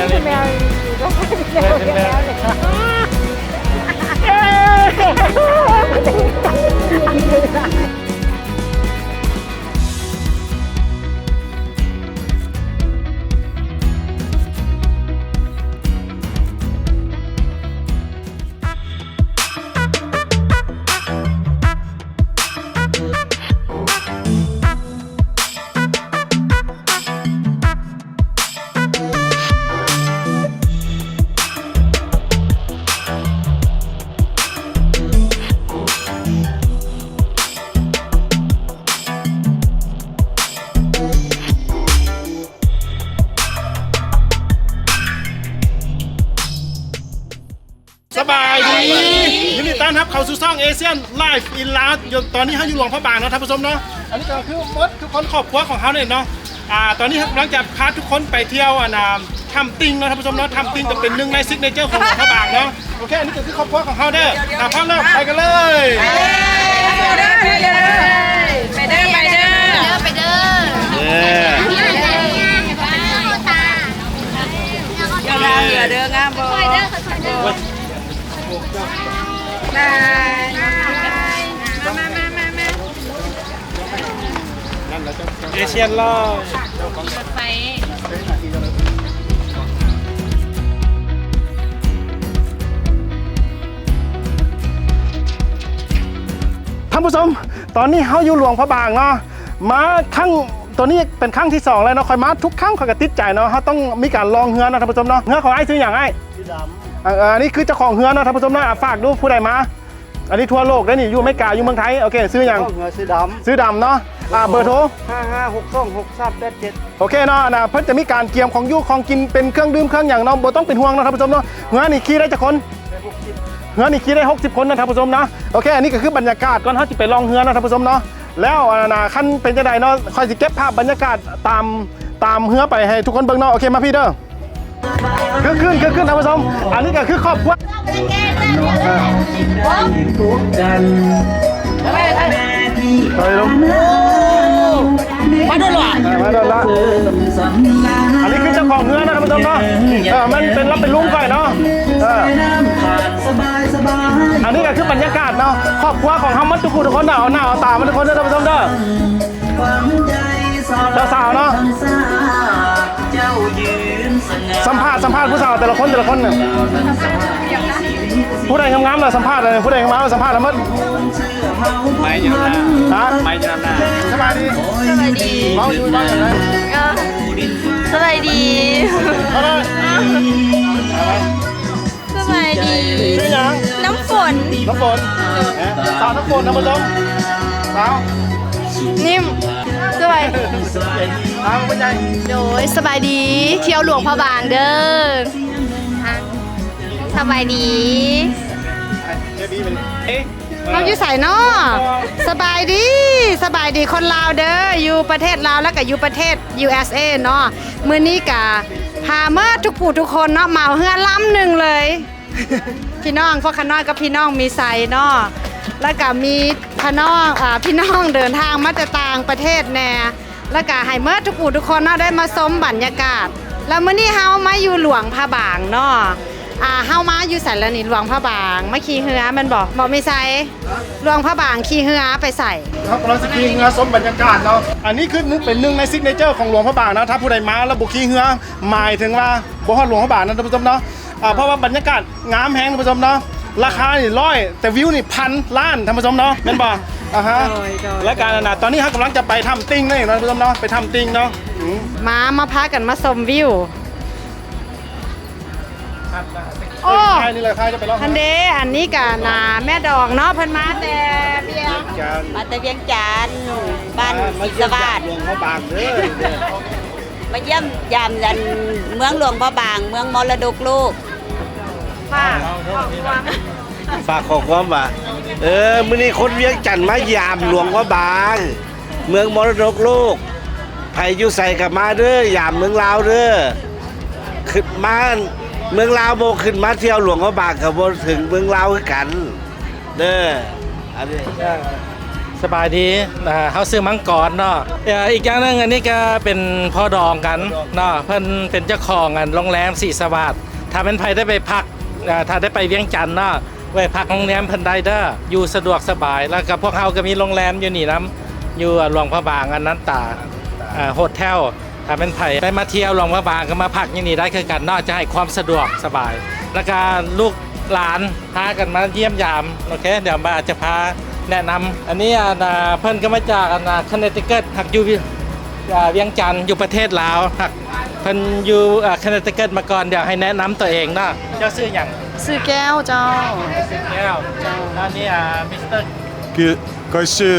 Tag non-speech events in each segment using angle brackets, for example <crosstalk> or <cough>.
Mary แมวก็แมวแมวเลยส เข้าสู่ช่องเอเชียนไลฟ์อินลาตอนนี้เขาอยู่หลวงพระบางเนาะท่านผู้ชมเนาะอันนี้ก็คือมดทุกคนครอบครัวของเขาเนี่ยเนาะอ่าตอนนี้ครับกำลังจะพาทุกคนไปเที่ยวอ่านาทำติงเนาะท่านผู้ชมเนาะทำติงจะเป็นหนึ่งในซิกเนเจอร์ของหลวงพระบางเนาะโอเคอันนี้ก็คือครอบครัวของเขาเด้ออ่าพร้อมแล้วไปกันเลยไปเด้อไปเด้อไปเด้อไปเด้อไปเด้อเย้งามเหลือเองามบ่ได้มามามามาเอเชียนล่อไปท่านผู้ชมตอนนี้เขาอยู่หลวงพระบางเนาะมาครั้งตัวนี้เป็นครั้งที่สองแล้วเนาะคอยมาทุกครั้งคอยกระติดใจเนาะเขาต้องมีการลองเฮือนะท่านผู้ชมเนาะเฮือของไอ้ซื้ออย่างไอ้สีดอ่า อันนี้คือเจ้าของเฮือเนาะท่านผู้ชมนะอะฝากดูผู้ใดมา อันนี้ทั่วโลกได้นี่อยู่อเมริกาอยู่เมืองไทยโอเคซื้ออย่างำข้าวเหงือสีดซื้อดำเนาะอ่าเบอร์โทรำห้าห้าหกสองหกสามแปดเจ็ดโอเคเนาะนะเพิ่นจะมีการเกียมของยู่ของกินเป็นเครื่องดื่มเครื่องอย่างเนาะบ่ต้องเป็นห่วงเนาะท่านผู้ชมเนาะเฮือนี่ขี่ได้จักคนหกสิบเฮือนี่ขี่ได้ 60 คนนะท่านผู้ชมนะโอเคอันนี้ก็คือบรรยากาศก่อนเขาจะไปลองเฮือนะท่านผู้ชมเนาะแล้วอ่านะขั้นเป็นจะไดเนาะคอยสิเก็บภาพบรรยากาศตามตามเฮือไปให้ทุกคนเบิ่งเนาะโอเคมาพี่เด้อ คือขึ้นคือขึ้นท่านผู้ชมอันนี้ก็คือครอบครัวไปลงมาโดนละมาโดนละอันนี้คือเจ้าของเนื้อนะท่านผู้ชมเนาะเออมันเป็นรับเป็นลุงก่อยเนาะเอออันนี้ก็คือบรรยากาศเนาะครอบครัวของเฮามันทุกคนทุกคนเนาะเอาหน้าเอาตามันทุกคนเด้อท่านผู้ชมเด้อเจ้าสาวเนาะ สัมภาษณ์สัมภาษณ์ผู้สาวแต่ละคนแต่ละคนเนี่ยผู้ใดงามๆเลยสัมภาษณ์เลยผู้ใดงามๆเลยสัมภาษณ์แล้วมันไม่อยู่นะฮะไม่อยู่นะสบายดีสบายดีเมาอยู่บ้านอย่างไรสบายดีเอาเลยสบายดีชื่อหยังน้ำฝนน้ำฝนเอ๊ะสาวน้ำฝนนะผู้ชมสาว นิ่มสบายสาวเป็นไงโดยสบายดี เที่ยวหลวงพระบางเด้ออะสบายดีเจบีเป็นเอ๊ะเราอยู่ใส่เนาะสบายดี สบายดีคนลาวเด้อ อยู่ประเทศลาวแล้วก็อยู่ประเทศ USA เนาะมื้อนี้กะพาเมื่อทุกผู้ทุกคนเนาะเหมาเฮือล้ำหนึ่งเลย พี่น้องพวกขน้อยกับพี่น้องมีไซเนาะ แล้วก็มีพี่น้องอ่าพี่น้องเดินทางมาจากต่างประเทศแน่แล้วก็ให้เมื่อทุกผู้ทุกคนเนาะได้มาชมบรรยากาศ แล้วมื้อนี้เฮามาอยู่หลวงพระบางเนาะอ่าเฮามาอยู่ใส่ลนี่หลวงพระบางมาขี่เรือแมันบอกบอกไม่ใส่หลวงพระบางขี่เรือไปใส่ ครับเราสกีเงือสมบรรยากาศเนาะอันนี้คือนึกเป็นหนึ่งในซิกเนเจอร์ของหลวงพระบางนะถ้าผู้ใดมาแล้วบุกีเงือหมายถึงว่าบ่ฮอดหลวงพระบางนะท่านผู้ชมเนาะอ่าเพราะว่าบรรยากาศงามแฮงท่านผู้ชมเนาะ ราคานี่ร้อยแต่วิวนี่พันล้านท่านผู้ชมเนาะแม่นบ่อ่าฮะและการนะตอนนี้ครับกำลังจะไปทำติ้งนั่นเองนะท่านผู้ชมเนาะไปทำติ้งเนาะอืมมามาพากันมาชมวิว โอ้ ใช่นี่เลยใครจะไปลอง ทันเดอันนี้กะนาแม่ดอกเนาะเพิ่นมาแต่เบียงการมาแต่เวียงจันทน์บ้านมาศรีเยี่สยมวัญาสติดิ์หลวงพระบางเด้อมาเยี่ยมยามยันเมืองหลวงพระบาง เมืองมรดกโลก ป้าฝากขอความว่าเออมื้อนี้คนเวียงจันทน์มายามหลวงพระบาง เมืองมรดกโลกไผอยู่ใส่กับมาเด้อยามเมืองลาวเด้อขึ้นมาเมืองลาวโบขึ้นมาเที่ยวหลวงพระบางกับโบถึงเมืองลาวคือกัน เด้ออันนี้ สบายดีนะฮะเขาซื้อมังกรเนาะเอ่ออีกอย่างหนึงอันนี้ก็เป็นพ่อดองกันเนาะเพิ่นเป็นเจ้าของอันโรงแรมสีสวัสดิ์ถ้าเป็นไผได้ไปพักอ่า ถ้าได้ไปเวียงจันทน์เนาะไว้พักโรงแรมเพิ่นได้เด้ออยู่สะดวกสบายแล้วก็พวกเฮาก็มีโรงแรมอยู่นี่นํอยู่หลวงพระบางอันนั้นตาอ่โฮเทลถ้าเป็นไผได้มาเที่ยวหลวงพระบางก็มาพักอย่างนี้ได้คือกันนาะจะให้ความสะดวกสบาย แล้วก็ลูกหลานพากันมาเยี่ยมยามโอเคเดี๋ยวมาจะพาแนะนำอันนี้อะนเพิ่นก็มาจากอันคอนเนติเกิลหักอยู่ เวียงจันทน์อยู่ประเทศลาวหักเพิ่นอยู่คอนเนติเกิลมาก่อนเดี๋ยวให้แนะนำตัวเองเนาะเจ้าชื่อหยังซื้อแก้วเจ้าแก้วอันนี้อ่ามิสเตอร์คือก็ชื่อ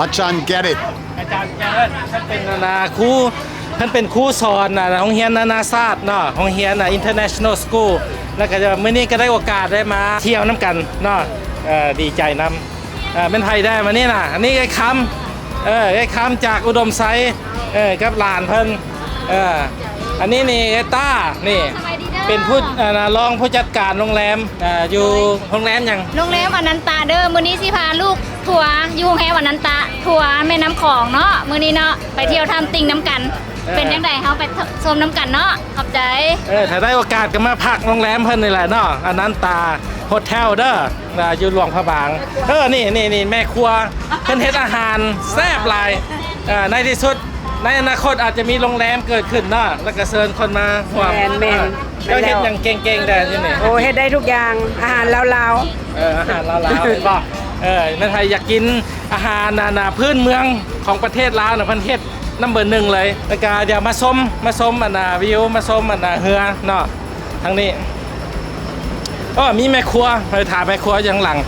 อาจารย์ get it อาจารย์แก้วท่านเป็นอันนะครูท่านเป็นครูสอนนะโรงเรียนนานาชาติเนาะโรงเรียนนะ international school แล้วก็จะมื้อนี้ก็ได้โอกาสได้มาเที่ยวน้ำกันเนาะเอ่อดีใจนำเอ่อเป็นไทยได้มานี่น่ะอันนี้ไอ้คำ เออไอ้คำจากอุดมไซด์เออกับหลานเพิ่นเอออันนี้นี่ไอ้ต้านี่เป็นผู้เอ่อรองผู้จัดการโรงแรมอ่าอยู่โรงแรมหยัง โรงแรมอนันตาเด้อมื้อนี้สิพาลูกทัวร์อยู่โรงแรมอนันตาทัวร์แม่น้ำของเนาะมื้อนี้เนาะไปเที่ยวทำติ่งน้ำกัน เป็นจังไดเฮาไปชมน้ำกันเนาะขอบใจเออถ้าได้โอกาสก็มาพักโรงแรมเพิ่นนี่แหละเนาะอันนั้นตาโฮเทลเด้ออ่าอยู่หลวงพระบางเออนี่นี่นี่แม่ครัวเพิ่นเฮ็ดอาหารแซ่บหลายอ่าในที่สุดในอนาคตอาจจะมีโรงแรมเกิดขึ้นเนาะแล้วก็เชิญคนมาร่วมแม่นแม่น เจ้าเฮ็ดหยังเก่งๆได้ที่นี่โอ้เฮ็ดได้ทุกอย่างอาหารลาวเอออาหารลาวๆเป็นบ่เออแม่ไทยอยากกินอาหารนานาพื้นเมืองของประเทศลาวนะประเทศ น้ำเบอร์หนึ่งเลยแล้วก็เดี๋ยวมาส้มมาส้มอันนาวิวมาส้มอันนาเฮือเนาะทั้งนี้ก็มีแม่ครัวไปถามแม่ครัวอย่างหลัง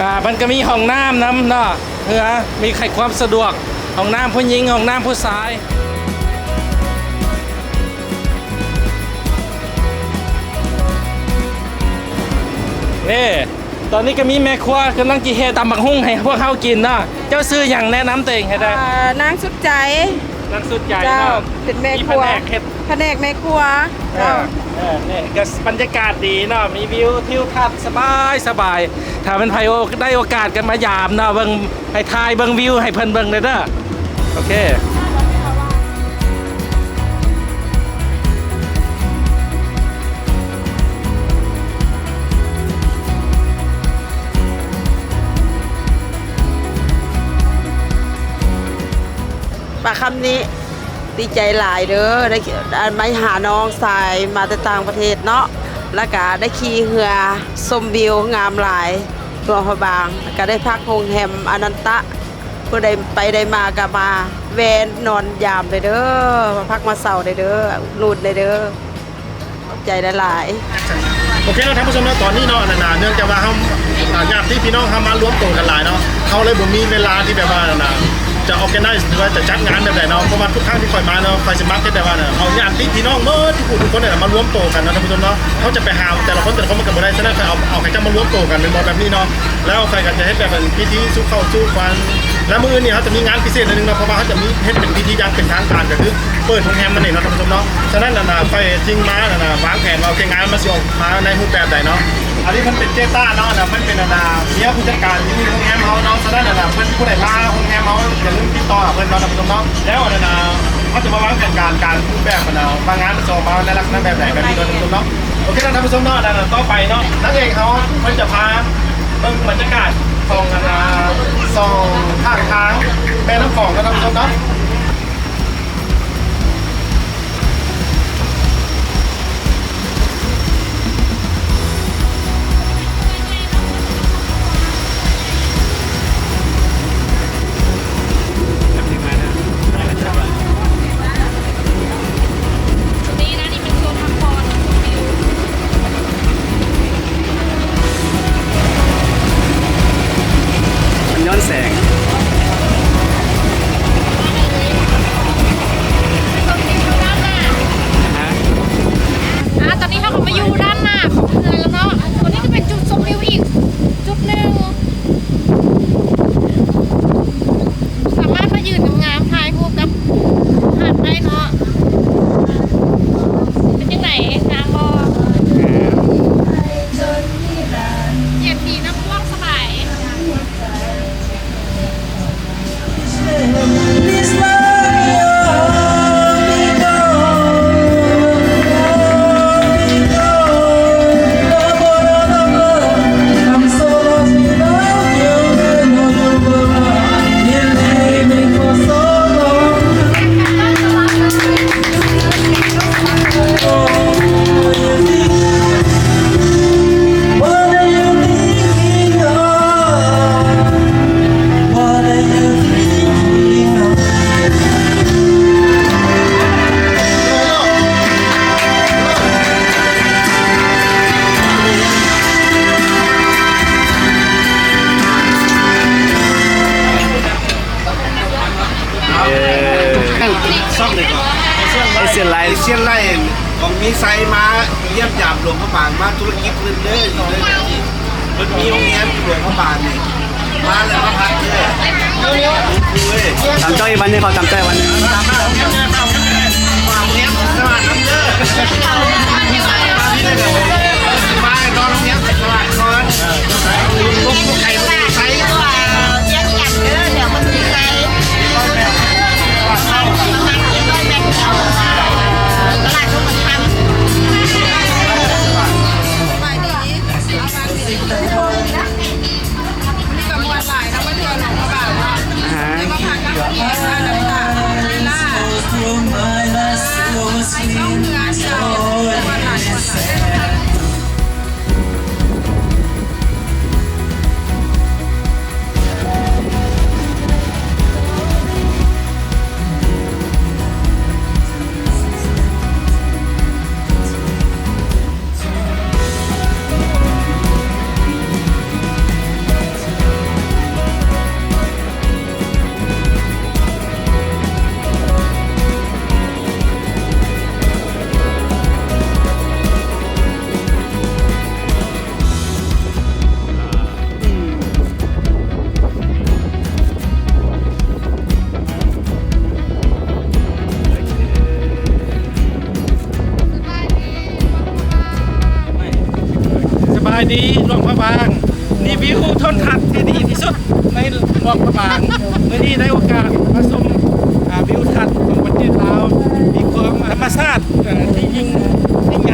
อ่ามันก็มีห้องน้ำน้ำเนาะเฮือมีใครความสะดวกห้องน้ำผู้หญิงห้องน้ำผู้ชายนี่ ตอนนี้ก็มีแม่ครัวกำลังจีเฮตำบักหุ่งให้พวกเขากินเนาะเจ้าซื้ออย่างแนะนำตัวเองให้ๆได้อ่านางสุดใจนักสุดใจเจ้าเนาะเป็นแม่มีครัวแผนกเฮ็ดแผนกแม่ครัวเอเจ้าอเออนี่ก็บรรยากาศดีเนาะมีวิวทิวทัศน์สบายสบายถ้าเป็นไพโอได้โอกาสกันมายามเนาะเบิ่งให้ทายเบิ่งวิวให้เพิ่นเบิ่งเลยเด้อโอเค ปากคำนี้ดีใจหลายเด้อได้ได้มาหาน้องสายมาแต่ต่างประเทศเนาะแล้วก็ได้ขี่เรือชมวิวงามหลายหลวพระบางแล้วก็ได้พักโรงแรมอนันตะเพื่อได้ไปได้มาก็มาแวนนอนยามเลยเด้อมาพักมาเสาเลยเด้อนูดเลยเด้อขอบใจหลายโอเคแล้วท่านผู้ชมนะตอนนี้เนาะนานาเนื่องจากว่าเขาอ่าญาติพี่น้องเขามารวมตัวกันหลายเนาะเขาเลยบ่มีเวลาที่แบบว่านานา จะออแกไนซ์หรือว่าจะจัดงานแบบไหนเนาะเพราะว่าทุกครั้งที่คอยมาเนาะคอยสมักที่แต่ว่าเนี่ยเอาญาติพี่น้องเมื่อทุกคนทุกคนเนี่ยมารวมตัวกันนะท่านผู้ชมเนาะเขาจะไปหาแต่ละคนแต่ละคนมันกับ่ได้ฉะนั้นคอยเอาเอาใครจะมารวมตัวกันเป็นแบบนี้เนาะแล้วใครกันจะให้แบบเป็นพิธีสู้เข้าสู้ฟัน แล้วมื้อนี้เขาจะมีงานพิเศษอันหนึงนะเพราะว่าเขาจะมีเฮ็ดเป็นพิธีอย่างเป็นทางการก็คือเปิดโรงแรมนั่นเองนะท่านผู้ชมเนาะฉะนั้นนานาไฟจริงมานานาวางแผนว่าโอเคงานมันสิออกมาในรูปแบบใดเนาะอันนี้มันเป็นเจต้าเนาะนะมันเป็นนานาเนี้ยผู้จัดการที่โรงแรมเขาเนาะฉะนั้นนานาเพื่อนผู้ใดมาโรงแรมเขาอย่าลืมติดต่อเพื่อนเราทำตรงเนาะแล้วนานาเขาจะมาวางแผนการการรูปแบบมันเอาบางงานมันจะออกมาในลักษณะแบบไหนแบบนี้เราทำตรงเนาะโอเคนะท่านผู้ชมเนาะนานาต่อไปเนาะนักเอกเขาเขาจะพาเบิ่งบรรยากาศของนานาสองข้างทาง แม่น้ำของนะท่านผู้ชมเนาน รีหลวงพระบางนี่วิวทนทัศน์ที่ดีที่สุดในหลวงพระบางเมื่อนี้ได้โอกาสมาชมวิวทัศน์ของประเทศลาวมีความธรรมชาติที่ยิ่งยิ่งใหญ่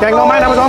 แกงหน่อไม้ท่า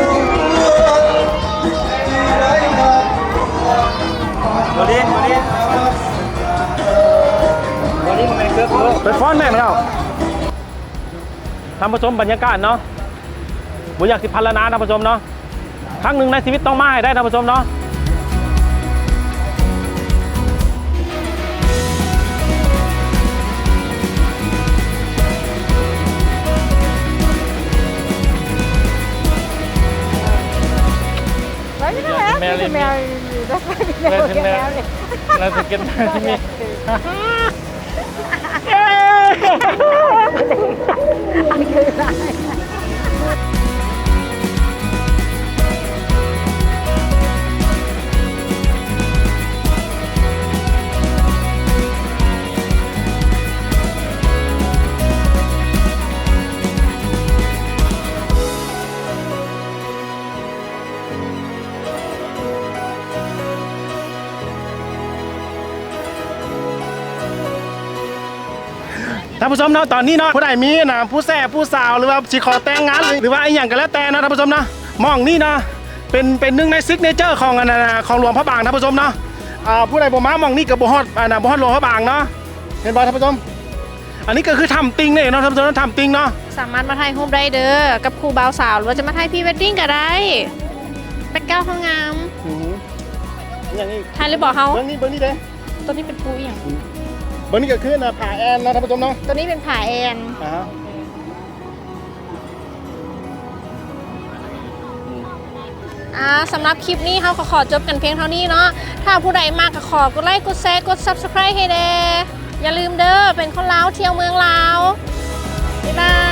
ท่านผู้ชมบรรยากาศเนาะบุอยากสิพันละนาท่านผู้ชมเนาะครั้งหนึ่งในชีวิตต้องมาให้ได้ท่านผู้ชมเนาะแมวแมวแมวแมวเราจะกินที่มี Yay! <laughs> Ayun na. ท่านผู้ชมเนาะตอนนี้เนาะผู้ใดมีนะผู้แส่ผู้สาวหรือว่าสิขอแต่งงาน หรือว่าไอ้อย่างก็แล้วแต่นะท่านผู้ชมเนาะหมองนี่นะเป็นเป็นหนึ่งในซิกเนเจอร์ของอันนั้นนะของหลวงพระบางท่านผู้ชมเนาะอ่าผู้ใดบ่มาหมองนี่กับบ่ฮอดอ่านะบ่ฮอดหลวงพระบางเนาะเห็นบ่ท่านผู้ชมอันนี้ก็คือทำติงนี่เนาะท่านผู้ชมทำติงเนาะสามารถมาถ่ายรูปได้เด้อกับครูบ่าวสาวหรือว่าจะมาถ่ายพรีเวดดิ้งก็ได้แบ็กกราวด์ห้องงามอือหืออย่างนี้ถ่ายเลยบอกเฮาเบิ่งนี่เบิ่งนี่เด้ตัวนี้เป็นปูอหย่างเบิ่งนี่ก็คือนะผ่าแอนนะท่านผู้ชมเนาะตัวนี้เป็นผาแอนอ่าฮะอ่าสำหรับคลิปนี้เขาขอขอจบกันเพียงเท่านี้เนาะถ้าผู้ใดมากก็ขอกดไลค์กดแชร์กด subscribe ให้เด้อย่าลืมเด้อเป็นคนลาวเที่ยวเมืองลาวบ๊ายบาย